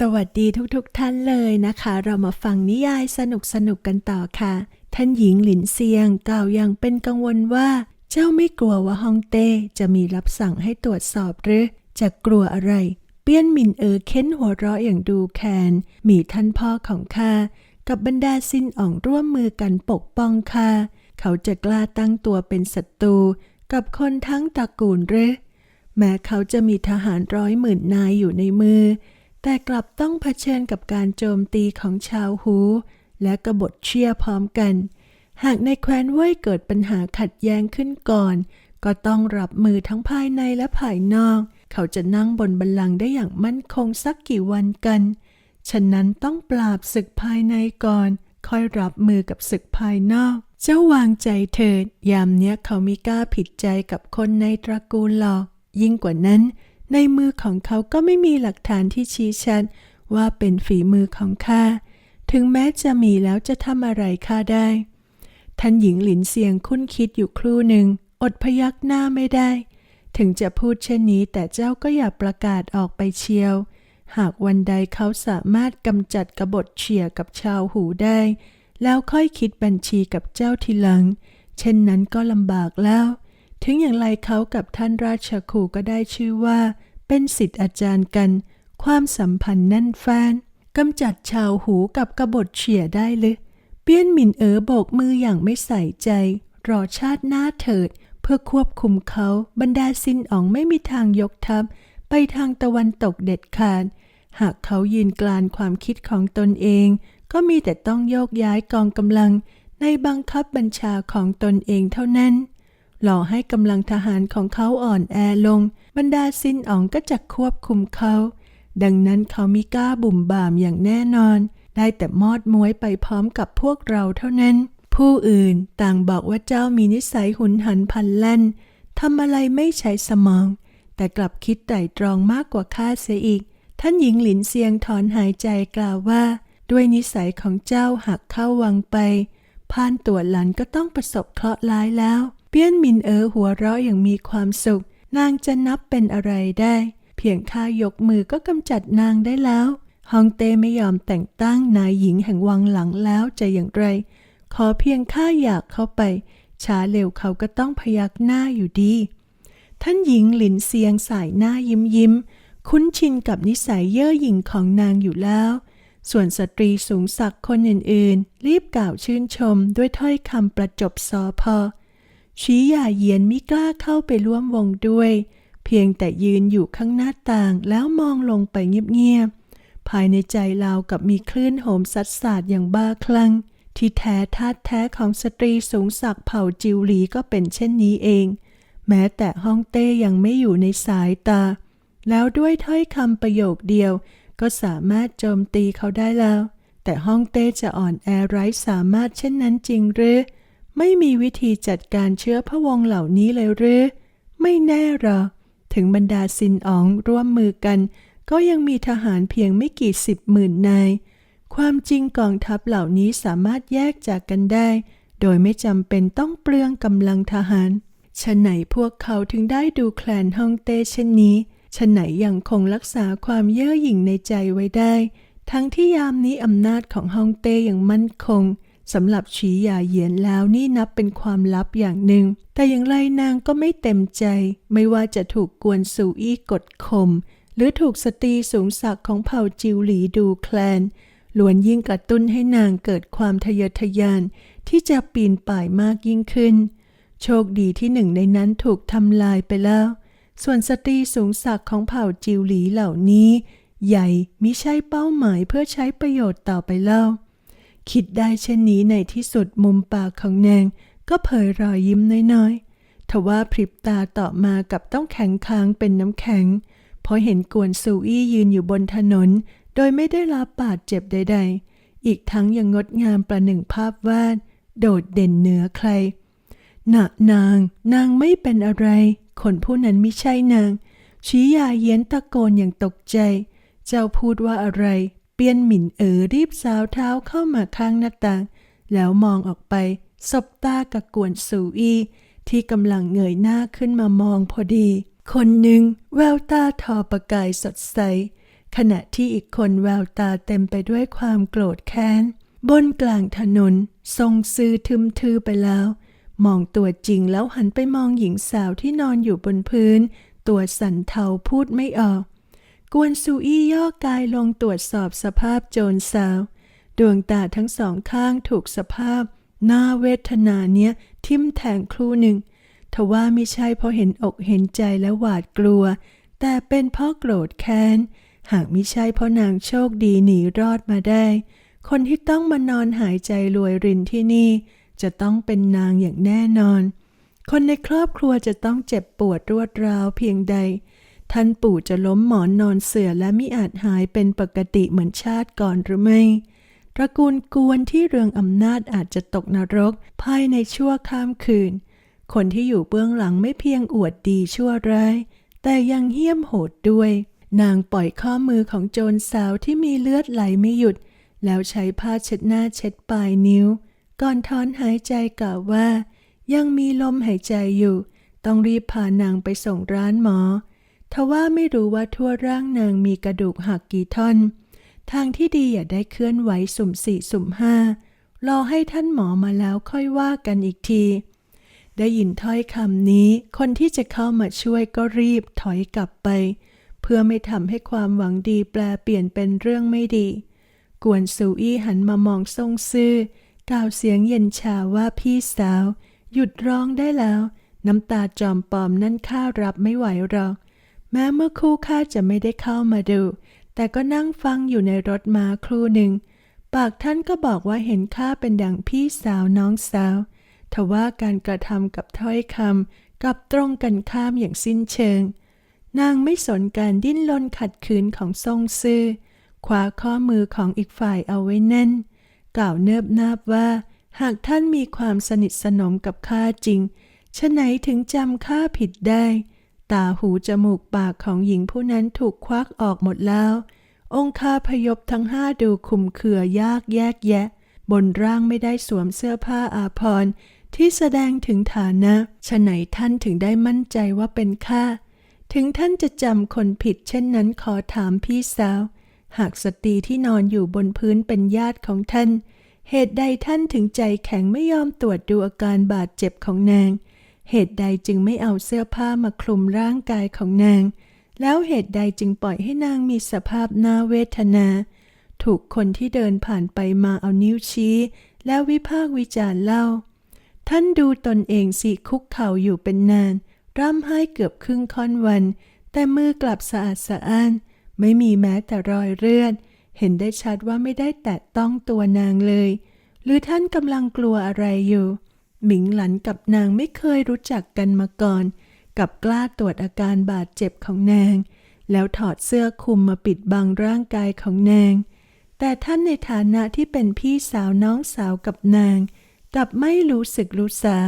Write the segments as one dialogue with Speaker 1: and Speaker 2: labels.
Speaker 1: สวัสดีทุกๆทท่านเลยนะคะ เรามาฟังนิยายสนุกๆกันต่อค่ะ ท่านหญิงหลินเซียงกล่าวอย่างเป็นกังวลว่า เจ้าไม่กลัวว่าฮองเต้จะมีรับสั่งให้ตรวจสอบหรือ จะกลัวอะไร เปี้ยนมินเออเค้นหัวเราะอย่างดูแคนมีท่านพ่อของข้ากับบรรดาซินอ่องร่วมมือกันปกป้องข้าเขาจะกล้าตั้งตัวเป็นศัตรูกับคนทั้งตระกูลหรือ แม้เขาจะมีทหารร้อยหมื่นนายอยู่ในมือ แต่กลับต้องเผชิญกับการโจมตีของชาวฮู และกบฏเชียพร้อมกัน หากในแคว้นเว่ยเกิดปัญหาขัดแย้งขึ้นก่อน ก็ต้องรับมือทั้งภายในและภายนอก เขาจะนั่งบนบัลลังก์ได้อย่างมั่นคงสักกี่วันกัน ฉะนั้นต้องปราบศึกภายในก่อน ค่อยรับมือกับศึกภายนอก เจ้าวางใจเถิด ยามเนี้ยเขามีกล้าผิดใจกับคนในตระกูลหรอก ยิ่งกว่านั้น ในมือของเขาก็ไม่มีหลักฐานที่ชี้ชัดว่าเป็นฝีมือของข้า ถึงแม้จะมีแล้วจะทำอะไรข้าได้ ท่านหญิงหลินเสียงคุ้นคิดอยู่ครู่หนึ่ง อดพยักหน้าไม่ได้ ถึงจะพูดเช่นนี้แต่เจ้าก็อย่าประกาศออกไปเชียว หากวันใดเขาสามารถกำจัดกบฏเฉียกับชาวหูได้ แล้วค่อยคิดบัญชีกับเจ้าทีหลัง เช่นนั้นก็ลำบากแล้ว ถึงอย่างไรเขากับท่านราชครูก็ได้ชื่อว่า เป็นสิทธิ์อาจารย์กัน ความสัมพันธ์แน่นแฟ้นกำจัดชาวหูกับกบฏเฉียได้เลยเปี้ยนหมินเอ๋อโบกมืออย่างไม่ใส่ใจ รอชาติหน้าเถิด เพื่อควบคุมเขาบรรดาซินอ๋องไม่มีทางยกทัพไปทางตะวันตกเด็ดขาด หากเขายืนกลานความคิดของตนเอง ก็มีแต่ต้องโยกย้ายกองกำลังในบังคับบัญชาของตนเองเท่านั้น หล่อให้กำลังทหารของเขาอ่อนแอลง บรรดาซินอ๋องก็จะควบคุมเขา ดังนั้นเขามิกล้าบุ่มบ่ามอย่างแน่นอน ได้แต่มอดม้วยไปพร้อมกับพวกเราเท่านั้น ผู้อื่นต่างบอกว่าเจ้ามีนิสัยหุนหันพันแล่นทำอะไรไม่ใช้สมอง แต่กลับคิดไตร่ตรองมากกว่าข้าเสียอีก ท่านหญิงหลินเซียงถอนหายใจกล่าวว่า ด้วยนิสัยของเจ้าหากเข้าวังไปพานตัวหลันก็ต้องประสบเคราะห์ร้ายแล้ว ปี้ยนมินเอ๋อหัวเราะอย่างมีความสุข นางจะนับเป็นอะไรได้ เพียงข้ายกมือก็กำจัดนางได้แล้วฮองเต้ไม่ยอมแต่งตั้งนายหญิงแห่งวังหลังแล้วจะอย่างไร ขอเพียงข้าอยากเข้าไป ช้าเร็วเขาก็ต้องพยักหน้าอยู่ดี ท่านหญิงหลินเซียงสายหน้ายิ้มยิ้ม คุ้นชินกับนิสัยเย่อหยิ่งของนางอยู่แล้ว ส่วนสตรีสูงศักดิ์คนอื่นๆ รีบกล่าวชื่นชมด้วยถ้อยคำประจบซอพอ ชี้หย่าเยียนมิกล้าเข้าไปร่วมวงด้วย เพียงแต่ยืนอยู่ข้างหน้าต่างแล้วมองลงไปเงียบๆ ภายในใจเราวกับมีคลื่นโหมซัดสาดอย่างบ้าคลั่ง ที่แท้ธาตุแท้ของสตรีสูงศักดิ์เผ่าจิวหลีก็เป็นเช่นนี้เอง แม้แต่ฮ่องเต้ยังไม่อยู่ในสายตา แล้วด้วยถ้อยคำประโยคเดียว ก็สามารถโจมตีเขาได้แล้ว แต่ฮ่องเต้จะอ่อนแอไร้สามารถเช่นนั้นจริงหรือ ไม่มีวิธีจัดการเชื้อพระวงศ์เหล่านี้เลยหรือ ไม่แน่หรอกถึงบรรดาซินอ๋องร่วมมือกัน ก็ยังมีทหารเพียงไม่กี่สิบหมื่นนาย ความจริงกองทัพเหล่านี้สามารถแยกจากกันได้ โดยไม่จำเป็นต้องเปลืองกำลังทหารฉะไหนพวกเขาถึงได้ดูแคลนฮ่องเต้เช่นนี้ฉะไหนยังคงรักษาความเย่อหยิ่งในใจไว้ได้ ทั้งที่ยามนี้อำนาจของฮ่องเต้ยังมั่นคง สำหรับฉีหยาเหยียนแล้วนี่นับเป็นความลับอย่างหนึ่ง แต่อย่างไรนางก็ไม่เต็มใจ ไม่ว่าจะถูกกวนสู่อี้กดข่มหรือถูกสตรีสูงศักดิ์ของเผ่าจิวหลีดูแคลนล้วนยิ่งกระตุ้นให้นางเกิดความทะเยอทะยาน ที่จะปีนป่ายมากยิ่งขึ้น โชคดีที่หนึ่งในนั้นถูกทำลายไปแล้ว ส่วนสตรีสูงศักดิ์ของเผ่าจิวหลีเหล่านี้ ใหญ่มิใช่เป้าหมายเพื่อใช้ประโยชน์ต่อไปแล้ว คิดได้เช่นนี้ในที่สุดมุมปากของนางก็เผยรอยยิ้มน้อยๆ ทว่าพริบตาต่อมากับต้องแข็งค้างเป็นน้ำแข็ง เพราะเห็นกวนซูอี้ยืนอยู่บนถนน โดยไม่ได้รับบาดเจ็บใด ๆ อีกทั้งยังงดงามประหนึ่งภาพวาด โดดเด่นเหนือใครนะนาง นางไม่เป็นอะไร คนผู้นั้นไม่ใช่นาง ชี้ยาเย็นตะโกนอย่างตกใจ เจ้าพูดว่าอะไร เปียนหมิ่นเอ๋อรีบสาวเท้าเข้ามาข้างหน้าต่าง แล้วมองออกไป สบตากับกวนสูอีที่กำลังเงยหน้าขึ้นมามองพอดี คนหนึ่งแววตาทอประกายสดใส ขณะที่อีกคนแววตาเต็มไปด้วยความโกรธแค้น บนกลางถนน ทรงซื้อทึมทือไปแล้ว มองตัวจริงแล้วหันไปมองหญิงสาวที่นอนอยู่บนพื้น ตัวสั่นเทาพูดไม่ออก กวนซูอี้ย่อกายลงตรวจสอบสภาพโจรสาว ดวงตาทั้งสองข้างถูกสภาพหน่าเวทนาเนี้ยทิ่มแทงครู่หนึ่งทว่าไม่ใช่เพราะเห็นอกเห็นใจและหวาดกลัว แต่เป็นเพราะโกรธแค้น หากไม่ใช่เพราะนางโชคดีหนีรอดมาได้ คนที่ต้องมานอนหายใจรวยรินที่นี่ จะต้องเป็นนางอย่างแน่นอน คนในครอบครัวจะต้องเจ็บปวดรวดร้าวเพียงใด ท่านปู่จะล้มหมอนนอนเสื่อและมิอาจหายเป็นปกติเหมือนชาติก่อนหรือไม่ตระกูลกวนที่เรืองอำนาจอาจจะตกนรกภายในชั่วข้ามคืน คนที่อยู่เบื้องหลังไม่เพียงอวดดีชั่วร้าย แต่ยังเหี้ยมโหดด้วย นางปล่อยข้อมือของโจรสาวที่มีเลือดไหลไม่หยุด แล้วใช้ผ้าเช็ดหน้าเช็ดปลายนิ้ว ก่อนถอนหายใจกล่าวว่า ยังมีลมหายใจอยู่ ต้องรีบพานางไปส่งร้านหมอ ทว่าไม่รู้ว่าทั่วร่างนางมีกระดูกหักกี่ท่อน ทางที่ดีอย่าได้เคลื่อนไหวสุ่มสี่สุ่มห้ารอให้ท่านหมอมาแล้วค่อยว่ากันอีกที ได้ยินถ้อยคำนี้ คนที่จะเข้ามาช่วยก็รีบถอยกลับไป เพื่อไม่ทำให้ความหวังดีแปลเปลี่ยนเป็นเรื่องไม่ดี กวนซูอี้หันมามองทรงซื่อกล่าวเสียงเย็นชาว่าพี่สาว หยุดร้องได้แล้ว น้ำตาจอมปลอมนั่นข้ารับไม่ไหวหรอก แม้เมื่อครู่ข้าจะไม่ได้เข้ามาดู แต่ก็นั่งฟังอยู่ในรถมาครู่หนึ่ง ปากท่านก็บอกว่าเห็นข้าเป็นดังพี่สาวน้องสาวทว่าการกระทำกับถ้อยคำกับตรงกันข้ามอย่างสิ้นเชิง นางไม่สนการดิ้นรนขัดขืนของทรงซื่อคว้าข้อมือของอีกฝ่ายเอาไว้แน่น กล่าวเนิบนาบว่า หากท่านมีความสนิทสนมกับข้าจริงฉะไหนถึงจำข้าผิดได้ ตาหูจมูกปากของหญิงผู้นั้นถูกควักออกหมดแล้ว องคาพยพทั้งห้าดูคุมเขือยากแยกแยะ บนร่างไม่ได้สวมเสื้อผ้าอาภรณ์ที่แสดงถึงฐานะฉะไหนท่านถึงได้มั่นใจว่าเป็นข้าถึงท่านจะจำคนผิดเช่นนั้นขอถามพี่สาว หากสตรีที่นอนอยู่บนพื้นเป็นญาติของท่าน เหตุใดท่านถึงใจแข็งไม่ยอมตรวจดูอาการบาดเจ็บของนาง เหตุใดจึงไม่เอาเสื้อผ้ามาคลุมร่างกายของนาง แล้วเหตุใดจึงปล่อยให้นางมีสภาพน่าเวทนา ถูกคนที่เดินผ่านไปมาเอานิ้วชี้ แล้ววิพากวิจารเล่า ท่านดูตนเองสิคุกเข่าอยู่เป็นนาน ร่ำไห้เกือบครึ่งค่อนวัน แต่มือกลับสะอาดสะอ้าน ไม่มีแม้แต่รอยเลือดเห็นได้ชัดว่าไม่ได้แตะต้องตัวนางเลย หรือท่านกำลังกลัวอะไรอยู่ หมิงหลันกับนางไม่เคยรู้จักกันมาก่อน กับกล้าตรวจอาการบาดเจ็บของนาง แล้วถอดเสื้อคลุมมาปิดบังร่างกายของนาง แต่ท่านในฐานะที่เป็นพี่สาวน้องสาวกับนาง กลับไม่รู้สึกรู้สา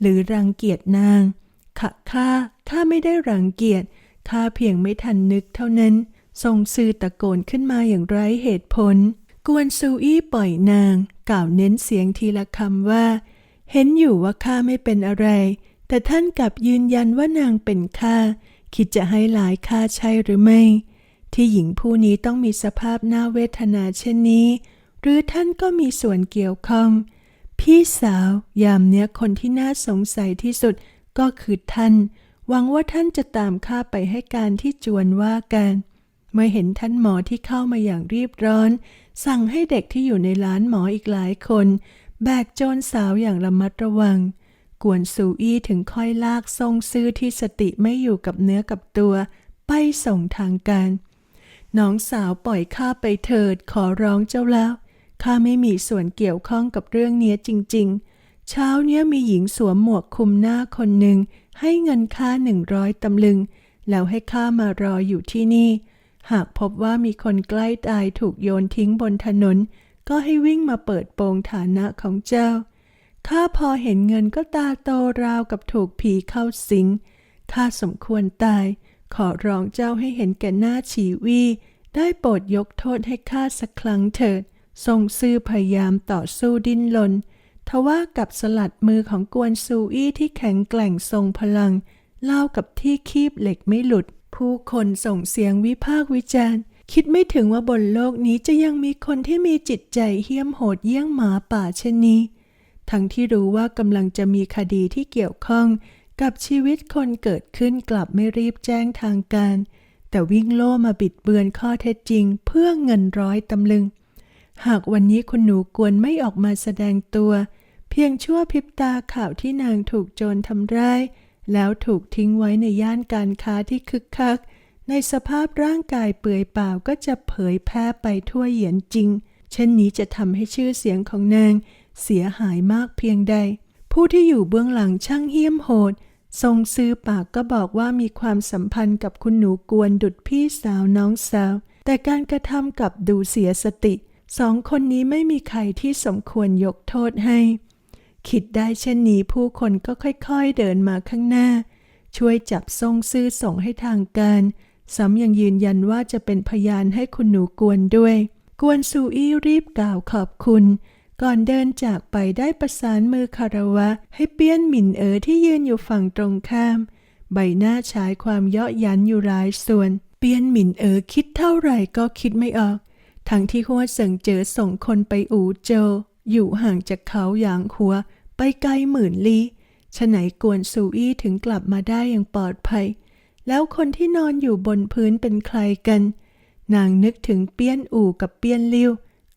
Speaker 1: หรือรังเกียจนางข้าข้าข้าไม่ได้รังเกียจข้าเพียงไม่ทันนึกเท่านั้น ทรงซื่อตะโกนขึ้นมาอย่างไร้เหตุผล กวนซูอี้ปล่อยนาง กล่าวเน้นเสียงทีละคำว่า เห็นอยู่ว่าข้าไม่เป็นอะไร แต่ท่านกลับยืนยันว่านางเป็นข้า คิดจะให้หลายข้าใช่หรือไม่ ที่หญิงผู้นี้ต้องมีสภาพน่าเวทนาเช่นนี้ หรือท่านก็มีส่วนเกี่ยวข้อง พี่สาว ยามเนี้ยคนที่น่าสงสัยที่สุดก็คือท่าน หวังว่าท่านจะตามข้าไปให้การที่จวนว่ากันเมื่อเห็นท่านหมอที่เข้ามาอย่างรีบร้อน สั่งให้เด็กที่อยู่ในร้านหมออีกหลายคน แบกโจรสาวอย่างระมัดระวัง กวนซูอี้ถึงค่อยลากทรงซื่อที่สติไม่อยู่กับเนื้อกับตัว ไปส่งทางการ น้องสาวปล่อยข้าไปเถิดขอร้องเจ้าแล้ว ข้าไม่มีส่วนเกี่ยวข้องกับเรื่องเนี้ยจริง ๆ เช้าเนี้ยมีหญิงสวมหมวกคลุมหน้าคนหนึ่ง ให้เงินค่าหนึ่งร้อยตำลึง แล้วให้ข้ามารออยู่ที่นี่ หากพบว่ามีคนใกล้ตายถูกโยนทิ้งบนถนน ก็ให้วิ่งมาเปิดโปงฐานะของเจ้า ข้าพอเห็นเงินก็ตาโตราวกับถูกผีเข้าสิง ข้าสมควรตาย ขอร้องเจ้าให้เห็นแก่หน้าฉีวี ได้โปรดยกโทษให้ข้าสักครั้งเถิด ทรงซื่อพยายามต่อสู้ดิ้นรนทว่ากับสลัดมือของกวนซูอี้ที่แข็งแกร่งทรงพลัง เล่ากับที่คีบเหล็กไม่หลุด ผู้คนส่งเสียงวิพากษ์วิจารณ์ คิดไม่ถึงว่าบนโลกนี้จะยังมีคนที่มีจิตใจเหี้ยมโหดเยี่ยงหมาป่าเช่นนี้ ทั้งที่รู้ว่ากำลังจะมีคดีที่เกี่ยวข้องกับชีวิตคนเกิดขึ้นกลับไม่รีบแจ้งทางการ แต่วิ่งโล่มาบิดเบือนข้อเท็จจริง เพื่อเงินร้อยตำลึง หากวันนี้คุณหนูกวนไม่ออกมาแสดงตัว เพียงชั่วพริบตาข่าวที่นางถูกโจรทำร้าย แล้วถูกทิ้งไว้ในย่านการค้าที่คึกคัก ในสภาพร่างกายเปื่อยเปล่าก็จะเผยแพร่ไปทั่วเหยียนจริง เช่นนี้จะทำให้ชื่อเสียงของนางเสียหายมากเพียงใด ผู้ที่อยู่เบื้องหลังช่างเหี้ยมโหด ทรงซื้อปากก็บอกว่ามีความสัมพันธ์กับคุณหนูกวนดุดพี่สาวน้องสาว แต่การกระทำกับดูเสียสติ สองคนนี้ไม่มีใครที่สมควรยกโทษให้ คิดได้เช่นนี้ผู้คนก็ค่อยๆเดินมาข้างหน้า ช่วยจับทรงซื่อส่งให้ทางการ ซ้ำยังยืนยันว่าจะเป็นพยานให้คุณหนูกวนด้วย กวนซูอี้รีบกล่าวขอบคุณ ก่อนเดินจากไปได้ประสานมือคารวะ ให้เปี้ยนหมินเอ๋อที่ยืนอยู่ฝั่งตรงข้าม ใบหน้าฉายความเยาะยันอยู่หลายส่วน เปี้ยนหมินเอ๋อคิดเท่าไหร่ก็คิดไม่ออก ทั้งที่หัวเสิงเจอส่งคนไปอู่โจ อยู่ห่างจากเขาอย่างหัว ไปไกลหมื่นลี้ฉะไหนกวนซูอี้ถึงกลับมาได้อย่างปลอดภัย แล้วคนที่นอนอยู่บนพื้นเป็นใครกัน นางนึกถึงเปี้ยนอู่กับเปี้ยนลิ้ว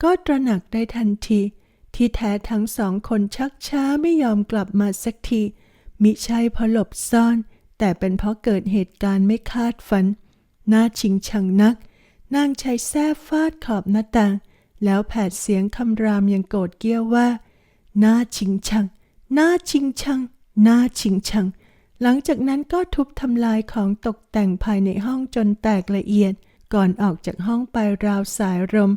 Speaker 1: ก็ตระหนักได้ทันที ที่แท้ทั้งสองคนชักช้าไม่ยอมกลับมาสักที มิใช่เพราะหลบซ่อน แต่เป็นเพราะเกิดเหตุการณ์ไม่คาดฝัน น่าชิงชังนัก นางใช้แส้ฟาดขอบหน้าต่าง แล้วแผดเสียงคำรามอย่างโกรธเกี้ยวว่า น่าชิงชัง น่าชิงชัง น่าชิงชัง หลังจากนั้นก็ทุบทำลายของตกแต่งภายในห้องจนแตกละเอียด ก่อนออกจากห้องไปราวสายลม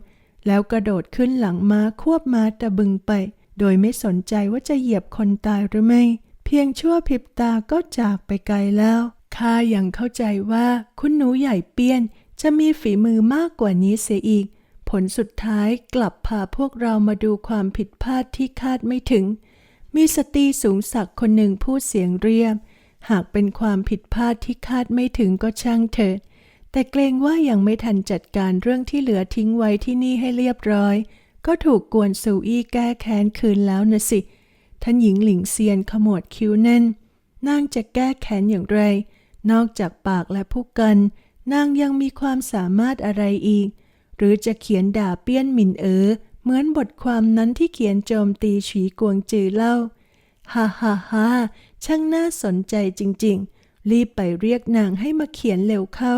Speaker 1: แล้วกระโดดขึ้นหลังม้าควบม้าตะบึงไป โดยไม่สนใจว่าจะเหยียบคนตายหรือไม่ เพียงชั่วพริบตาก็จากไปไกลแล้วข้ายังเข้าใจว่าคุณหนูใหญ่เปี้ยนจะมีฝีมือมากกว่านี้เสียอีก ผลสุดท้ายกลับพาพวกเรามาดูความผิดพลาดที่คาดไม่ถึง มีสตรีสูงศักดิ์คนหนึ่งพูดเสียงเรียบ หากเป็นความผิดพลาดที่คาดไม่ถึงก็ช่างเถิด แต่เกรงว่ายังไม่ทันจัดการเรื่องที่เหลือทิ้งไว้ที่นี่ให้เรียบร้อย ก็ถูกกวนซูอี้แก้แค้นคืนแล้วนะสิ ท่านหญิงหลิงเซียนขมวดคิ้วแน่น นางจะแก้แค้นอย่างไร นอกจากปากและผู้กัน นางยังมีความสามารถอะไรอีก หรือจะเขียนด่าเปี้ยนหมินเอ๋อเหมือนบทความนั้นที่เขียนโจมตีฉีกวงจือเล่า ฮ่าฮ่าฮ่า ช่างน่าสนใจจริง ๆ รีบไปเรียกนางให้มาเขียนเร็วเข้า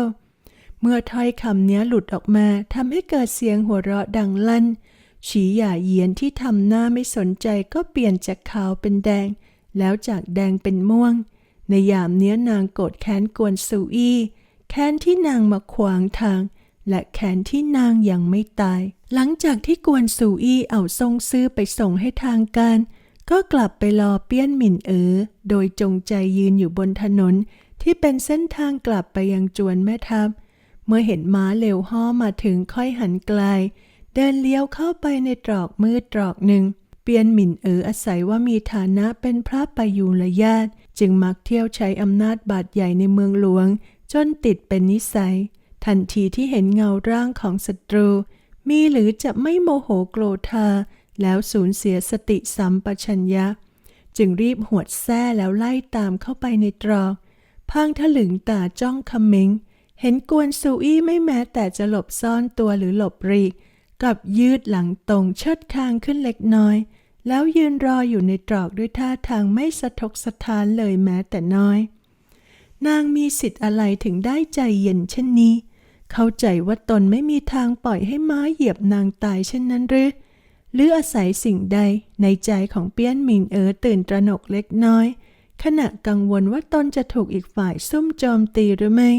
Speaker 1: เมื่อถ้อยคำเนี้ยหลุดออกมาทำให้เกิดเสียงหัวเราะดังลั่น ฉีหย่าเยียนที่ทำหน้าไม่สนใจก็เปลี่ยนจากขาวเป็นแดง แล้วจากแดงเป็นม่วง ในยามเนี้ยนางโกรธแค้นกวนซูอี้แค้นที่นางมาขวางทาง และแค้นที่นางยังไม่ตาย หลังจากที่กวนซูอี้เอาทรงซื้อไปส่งให้ทางการ ก็กลับไปรอเปี้ยนหมินเอ๋อโดยจงใจยืนอยู่บนถนนที่เป็นเส้นทางกลับไปยังจวนแม่ทัพ เมื่อเห็นม้าเร็วห่อมาถึงค่อยหันไกล เดินเลี้ยวเข้าไปในตรอกมืดตรอกหนึ่ง เปียนหมินเอ๋ออาศัยว่ามีฐานะเป็นพระประยูรญาติ จึงมักเที่ยวใช้อำนาจบาดใหญ่ในเมืองหลวง จนติดเป็นนิสัย ทันทีที่เห็นเงาร่างของศัตรู มีหรือจะไม่โมโหโกรธา แล้วสูญเสียสติสัมปชัญญะ จึงรีบหวดแส้แล้วไล่ตามเข้าไปในตรอกพังถลึงตาจ้องคำเมงเห็นกวนซูอี้ไม่แม้แต่จะหลบซ่อนตัวหรือหลบรีกกับยืดหลังตรงเชิดคางขึ้นเล็กน้อย แล้วยืนรออยู่ในตรอกด้วยท่าทางไม่สะทกสะท้านเลยแม้แต่น้อย นางมีสิทธิ์อะไรถึงได้ใจเย็นเช่นนี้ เข้าใจว่าตนไม่มีทางปล่อยให้ม้าเหยียบนางตายเช่นนั้นหรือ หรืออาศัยสิ่งใดในใจของเปี้ยนหมิงเอ๋อตื่นตระหนกเล็กน้อย ขณะกังวลว่าตนจะถูกอีกฝ่ายซุ่มโจมตีหรือไม่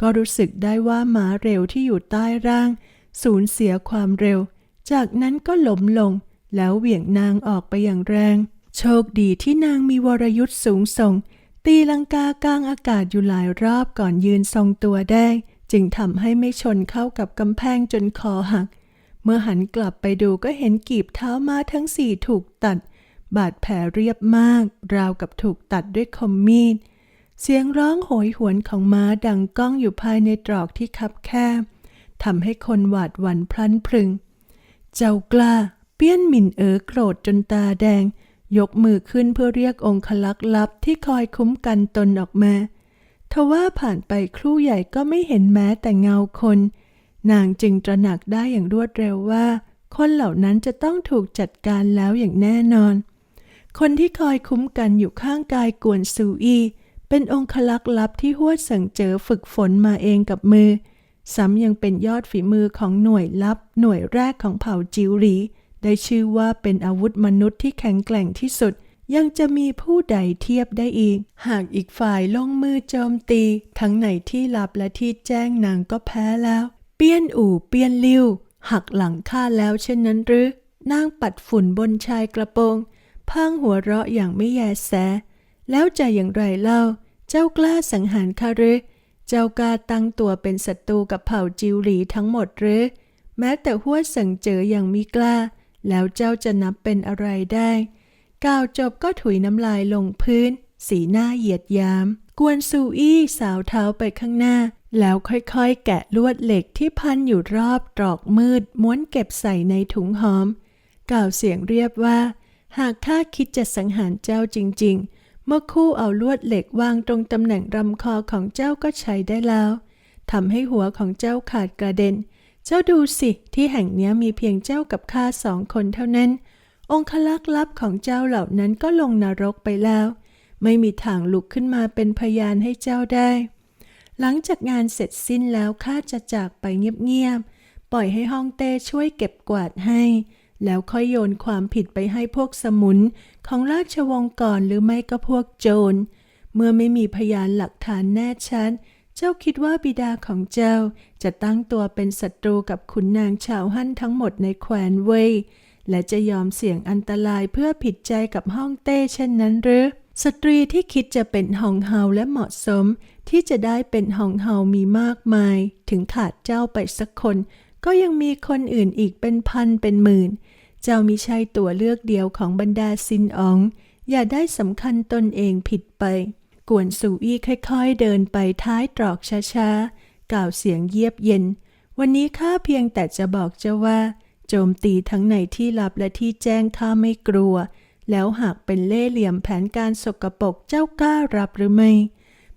Speaker 1: ก็รู้สึกได้ว่าหมาเร็วที่อยู่ใต้ร่าง สูญเสียความเร็ว จากนั้นก็ล้มลง แล้วเหวี่ยงนางออกไปอย่างแรง โชคดีที่นางมีวรยุทธ์สูงส่ง ตีลังกากลางอากาศอยู่หลายรอบก่อนยืนทรงตัวได้ จึงทำให้ไม่ชนเข้ากับกำแพงจนคอหัก เมื่อหันกลับไปดูก็เห็นกีบเท้าม้าทั้งสี่ถูกตัด บาดแผลเรียบมาก ราวกับถูกตัดด้วยคมมีด เสียงร้องโหยหวนของม้าดังก้องอยู่ภายในตรอกที่คับแคบทำให้คนหวาดหวั่นพลันพรึง เจ้ากล้า เปี้ยนหมิ่นเอ๋อโกรธจนตาแดง ยกมือขึ้นเพื่อเรียกองคลักษ์ลับที่คอยคุ้มกันตนออกมาทว่าผ่านไปครู่ใหญ่ก็ไม่เห็นแม้แต่เงาคน นางจึงตระหนักได้อย่างรวดเร็วว่า คนเหล่านั้นจะต้องถูกจัดการแล้วอย่างแน่นอน คนที่คอยคุ้มกันอยู่ข้างกายกวนซูอี เป็นองคลักษ์ลับที่หัวดสังเจอฝึกฝนมาเองกับมือ ซ้ำยังเป็นยอดฝีมือของหน่วยลับ หน่วยแรกของเผ่าจิวหรีได้ชื่อว่าเป็นอาวุธมนุษย์ที่แข็งแกร่งที่สุด ยังจะมีผู้ใดเทียบได้อีก หากอีกฝ่ายลงมือโจมตี ทั้งในที่ลับและที่แจ้งนางก็แพ้แล้ว เปี้ยนอู่เปี้ยนลิ้ว หักหลังข้าแล้วเช่นนั้นหรือนางปัดฝุ่นบนชายกระโปรงพังหัวเราะอย่างไม่แยแส แล้วจะอย่างไรเล่า เจ้ากล้าสังหารข้าหรือ เจ้ากล้าตั้งตัวเป็นศัตรูกับเผ่าจิวหลีทั้งหมดหรือ แม้แต่หัวสังเจออย่างมิกล้า แล้วเจ้าจะนับเป็นอะไรได้กล่าวจบก็ถุยน้ำลายลงพื้น สีหน้าเหยียดยาม กวนซูอี้สาวเท้าไปข้างหน้า แล้วค่อยๆ แกะลวดเหล็กที่พันอยู่รอบตรอกมืด ม้วนเก็บใส่ในถุงหอม กล่าวเสียงเรียบว่า หากข้าคิดจะสังหารเจ้าจริง ๆ เมื่อคู่เอาลวดเหล็กวางตรงตำแหน่งรำคอของเจ้าก็ใช้ได้แล้วทำให้หัวของเจ้าขาดกระเด็น เจ้าดูสิที่แห่งนี้มีเพียงเจ้ากับข้าสองคนเท่านั้น องคลักษ์ลับของเจ้าเหล่านั้นก็ลงนรกไปแล้ว ไม่มีทางลุกขึ้นมาเป็นพยานให้เจ้าได้ หลังจากงานเสร็จสิ้นแล้วข้าจะจากไปเงียบๆ ปล่อยให้ห้องเต้ช่วยเก็บกวาดให้ แล้วค่อยโยนความผิดไปให้พวกสมุนของราชวงศ์ก่อนหรือไม่ก็พวกโจร เมื่อไม่มีพยานหลักฐานแน่ชัด เจ้าคิดว่าบิดาของเจ้าจะตั้งตัวเป็นศัตรูกับขุนนางชาวฮั่นทั้งหมดในแคว้นเว่ยและจะยอมเสี่ยงอันตรายเพื่อผิดใจกับฮ่องเต้เช่นนั้นหรือ สตรีที่คิดจะเป็นฮองเฮาและเหมาะสม ที่จะได้เป็นฮองเฮามีมากมาย ถึงขาดเจ้าไปสักคน ก็ยังมีคนอื่นอีกเป็นพันเป็นหมื่น เจ้ามิใช่ตัวเลือกเดียวของบรรดาซินออง อย่าได้สำคัญตนเองผิดไป กวนสูอี้ค่อยๆเดินไปท้ายตรอกช้าๆ กล่าวเสียงเยียบเย็น วันนี้ข้าเพียงแต่จะบอกเจ้าว่า โจมตีทั้งในที่ลับและที่แจ้งข้าไม่กลัว แล้วหากเป็นเล่เหลี่ยมแผนการสกปรกเจ้ากล้ารับหรือไม่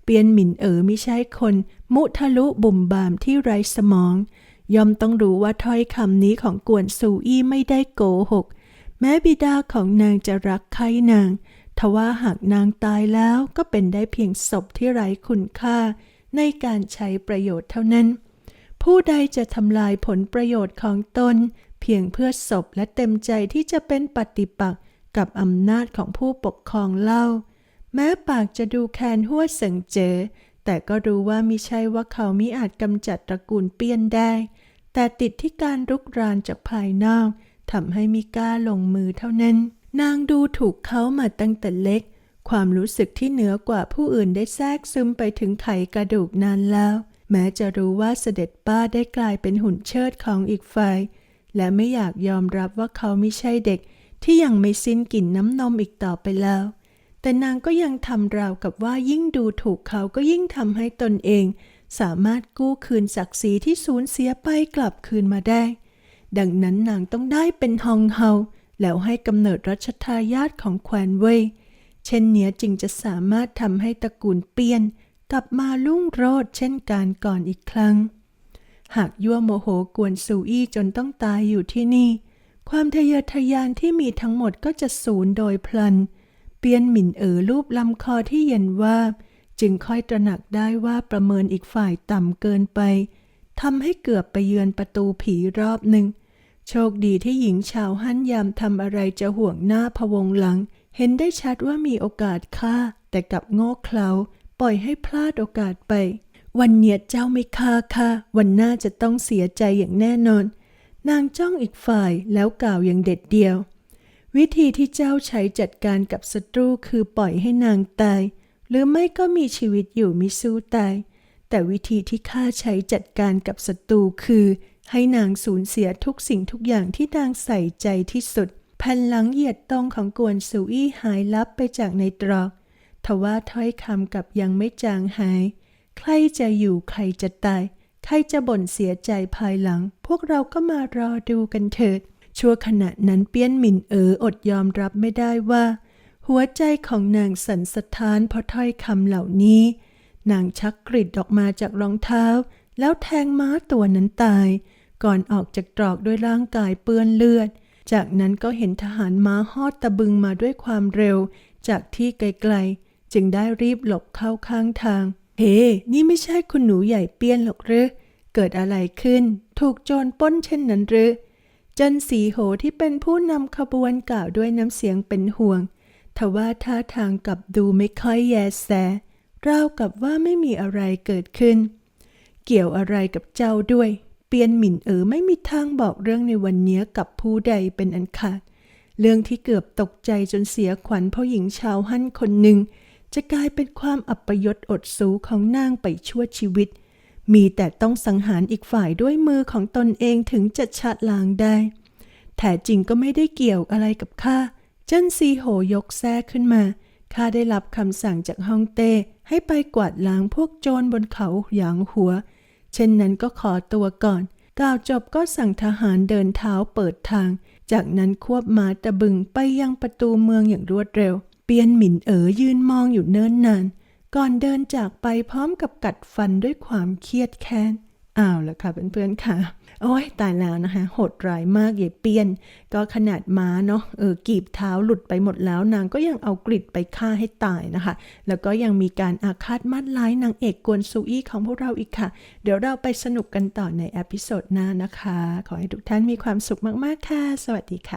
Speaker 1: เปียนหมิ่นเอ๋อม่ใช่คน มุทะลุบุ่มบามที่ไร้สมองย่อมต้องรู้ว่าถ้อยคำนี้ของกวนซูอี้ไม่ได้โกหก แม้บิดาของนางจะรักใครนาง ทว่าหากนางตายแล้วก็เป็นได้เพียงศพที่ไร้คุณค่า ในการใช้ประโยชน์เท่านั้น ผู้ใดจะทำลายผลประโยชน์ของตน เพียงเพื่อศพและเต็มใจที่จะเป็นปฏิปักษ์ กับอำนาจของผู้ปกครองเล่า แม้ปากจะดูแคนหัวเสิงเจอ แต่ก็รู้ว่ามิใช่ว่าเขามิอาจกำจัดตระกูลเปี้ยนได้ แต่ติดที่การรุกรานจากภายนอกทำให้มิกล้าลงมือเท่านั้น นางดูถูกเขามาตั้งแต่เล็ก ความรู้สึกที่เหนือกว่าผู้อื่นได้แทรกซึมไปถึงไขกระดูกนานแล้ว แม้จะรู้ว่าเสด็จป้าได้กลายเป็นหุ่นเชิดของอีกฝ่าย และไม่อยากยอมรับว่าเขาไม่ใช่เด็ก ที่ยังไม่สิ้นกลิ่นน้ำนมอีกต่อไปแล้ว แต่นางก็ยังทำราวกับว่ายิ่งดูถูกเขาก็ยิ่งทำให้ตนเอง สามารถกู้คืนศักดิ์ศรีที่สูญเสียไปกลับคืนมาได้ ดังนั้นนางต้องได้เป็นฮองเฮาแล้วให้กำเนิดรัชทายาทของแควนเว่ยเช่นเนี้ยจึงจะสามารถทำให้ตระกูลเปียนกลับมาลุ่งโรดเช่นการก่อนอีกครั้ง หากยั่วโมโหกวนซูอี้จนต้องตายอยู่ที่นี่ ความทะเยอทะยานที่มีทั้งหมดก็จะสูญโดยพลัน เปียนหมิ่นเอ๋อรูปลำคอที่เย็นว่าจึงค่อยตระหนักได้ว่าประเมินอีกฝ่ายต่ำเกินไปทำให้เกือบไปเยือนประตูผีรอบหนึ่ง โชคดีที่หญิงชาวฮั่นยามทำอะไรจะห่วงหน้าพะวงหลัง เห็นได้ชัดว่ามีโอกาสฆ่า แต่กับโง่เขลาปล่อยให้พลาดโอกาสไป วันเนี้ยเจ้าไม่ฆ่าค่ะ วันหน้าจะต้องเสียใจอย่างแน่นอน นางจ้องอีกฝ่ายแล้วกล่าวอย่างเด็ดเดียว วิธีที่เจ้าใช้จัดการกับศัตรูคือปล่อยให้นางตาย หรือไม่ก็มีชีวิตอยู่มิสู้ตาย แต่วิธีที่ข้าใช้จัดการกับศัตรูคือ ให้นางสูญเสียทุกสิ่งทุกอย่างที่นางใส่ใจที่สุดแผ่นหลังเหยียดตรงของกวนซูอี้หายลับไปจากในตรอกทว่าถ้อยคำกับยังไม่จางหาย ใครจะอยู่ใครจะตาย ใครจะบ่นเสียใจภายหลัง พวกเราก็มารอดูกันเถิด ชั่วขณะนั้นเปี้ยนหมินเอออดยอมรับไม่ได้ว่า หัวใจของนางสันสะท้านเพราะถ้อยคำเหล่านี้ นางชักกริดออกมาจากรองเท้า แล้วแทงม้าตัวนั้นตาย ก่อนออกจากตรอกด้วยร่างกายเปื้อนเลือด จากนั้นก็เห็นทหารม้าฮอดตะบึงมาด้วยความเร็ว จากที่ไกลๆ จึงได้รีบหลบเข้าข้างทาง เฮ้นี่ไม่ใช่คุณหนูใหญ่เปี้ยนหรอกหรือ เกิดอะไรขึ้น ถูกโจรป้นเช่นนั้นหรือ จันสีโหที่เป็นผู้นำขบวนกล่าวด้วยน้ำเสียงเป็นห่วง ทว่าท่าทางกลับดูไม่ค่อยแยแสราวกับว่าไม่มีอะไรเกิดขึ้น เกี่ยวอะไรกับเจ้าด้วย เปียนหมิ่นเอ๋อไม่มีทางบอกเรื่องในวันนี้กับผู้ใดเป็นอันขาด เรื่องที่เกือบตกใจจนเสียขวัญเพราะหญิงชาวฮั่นคนหนึ่ง จะกลายเป็นความอัปยศอดสูของนางไปชั่วชีวิต มีแต่ต้องสังหารอีกฝ่ายด้วยมือของตนเองถึงจะชะล้างได้ แท้จริงก็ไม่ได้เกี่ยวอะไรกับข้าเจิ้นซีโหยกแท้ขึ้นมา ข้าได้รับคำสั่งจากฮ่องเต้ให้ไปกวาดล้างพวกโจรบนเขาหยางหัว เช่นนั้นก็ขอตัวก่อน กล่าวจบก็สั่งทหารเดินเท้าเปิดทาง จากนั้นควบม้าตะบึงไปยังประตูเมืองอย่างรวดเร็ว เปียนหมินเอ๋อยืนมองอยู่เนิ่นนาน ก่อนเดินจากไปพร้อมกับกัดฟันด้วยความเครียดแค้นอ้าวแล้วค่ะเพื่อนๆค่ะ โอ้ยตายแล้วนะคะโหดร้ายมากใหญ่เปียน ก็ขนาดม้าเนาะเออกีบเท้าหลุดไปหมดแล้วนางก็ยังเอากริดไปฆ่าให้ตายนะคะ แล้วก็ยังมีการอาฆาตมัดร้ายนางเอกกวนซูอี้ของพวกเราอีกค่ะ เดี๋ยวเราไปสนุกกันต่อในอพิโซดหน้านะคะ ขอให้ทุกท่านมีความสุขมากๆค่ะ สวัสดีค่ะ